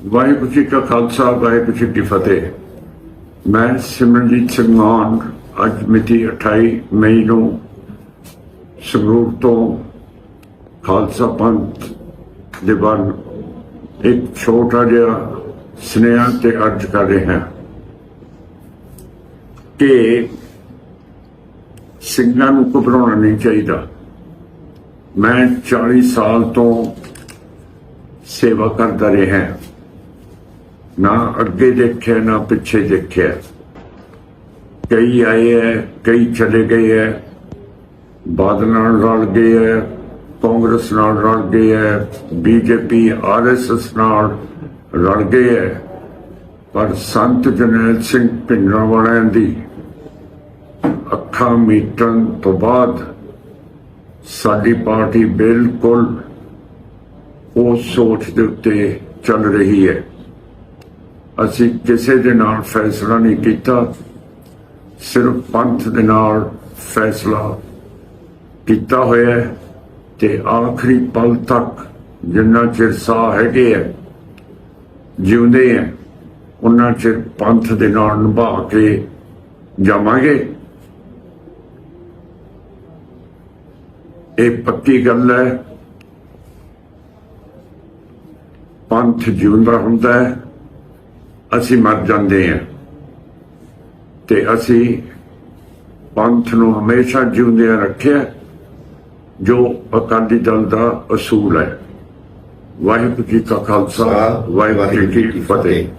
ਵਾਹਿਗੁਰੂ ਜੀ ਕਾ ਖਾਲਸਾ, ਵਾਹਿਗੁਰੂ ਜੀ ਕੀ ਫਤਿਹ। ਮੈਂ ਸਿਮਰਨਜੀਤ ਸਿੰਘ ਮਾਨ, ਅੱਜ ਮਿਤੀ 28 ਮਈ ਨੂੰ ਸੰਗਰੂਰ ਤੋਂ ਖਾਲਸਾ ਪੰਥ ਦੇ ਵੱਲ ਇੱਕ ਛੋਟਾ ਜਿਹਾ ਸੁਨੇਹਾ ਤੇ ਅਰਜ਼ ਕਰ ਰਿਹਾ ਕਿ ਸਿੰਘਾਂ ਨੂੰ ਘਬਰਾਉਣਾ ਨਹੀਂ ਚਾਹੀਦਾ। ਮੈਂ 40 ਸਾਲ ਤੋਂ ਸੇਵਾ ਕਰਦਾ ਰਿਹਾ ਨਾ ਅੱਗੇ ਦੇਖਿਆ, ਨਾ ਪਿੱਛੇ ਦੇਖਿਆ। ਕਈ ਆਏ ਹੈ ਕਈ ਚਲੇ ਗਏ ਹੈ ਬਾਦਲ ਨਾਲ ਰਲ ਗਏ ਹੈ ਕਾਂਗਰਸ ਨਾਲ ਰਲ ਗਏ ਹੈ ਬੀਜੇਪੀ ਆਰਐਸਐਸ ਨਾਲ ਰਲ ਗਏ ਹੈ ਪਰ ਸੰਤ ਜਰਨੈਲ ਸਿੰਘ ਭਿੰਡਰਾਂ ਵਾਲਿਆਂ ਦੀ ਅੱਖਾਂ ਮੀਟਣ ਤੋਂ ਬਾਅਦ ਸਾਡੀ ਪਾਰਟੀ ਬਿਲਕੁਲ ਉਸ ਸੋਚ ਦੇ ਉੱਤੇ ਚੱਲ ਰਹੀ ਹੈ ਅਸੀਂ ਕਿਸੇ ਦੇ ਨਾਲ ਫੈਸਲਾ ਨਹੀਂ ਕੀਤਾ, ਸਿਰਫ ਪੰਥ ਦੇ ਨਾਲ ਫੈਸਲਾ ਕੀਤਾ ਹੋਇਆ ਤੇ ਆਖਰੀ ਪਲ ਤੱਕ ਜਿੰਨਾ ਚਿਰ ਸਾਹ ਹੈਗੇ ਹੈ ਜਿਉਂਦੇ ਹੈ ਉਹਨਾਂ ਚਿਰ ਪੰਥ ਦੇ ਨਾਲ ਨਿਭਾ ਕੇ ਜਾਵਾਂਗੇ। ਇਹ ਪੱਕੀ ਗੱਲ ਹੈ, ਪੰਥ ਜਿਉਂਦਾ ਹੁੰਦਾ ਹੈ। ਅਸੀਂ ਮਰ ਜਾਂਦੇ ਹਾਂ। ਤੇ ਅਸੀਂ ਪੰਥ ਨੂੰ ਹਮੇਸ਼ਾ ਜਿਉਂਦਿਆਂ ਰੱਖਿਆ ਜੋ ਅਕਾਲੀ ਦਲ ਦਾ ਅਸੂਲ ਹੈ। ਵਾਹਿਗੁਰੂ ਜੀ ਕਾ ਖਾਲਸਾ ਵਾਹਿਗੁਰੂ ਜੀ ਕੀ ਫਤਿਹ।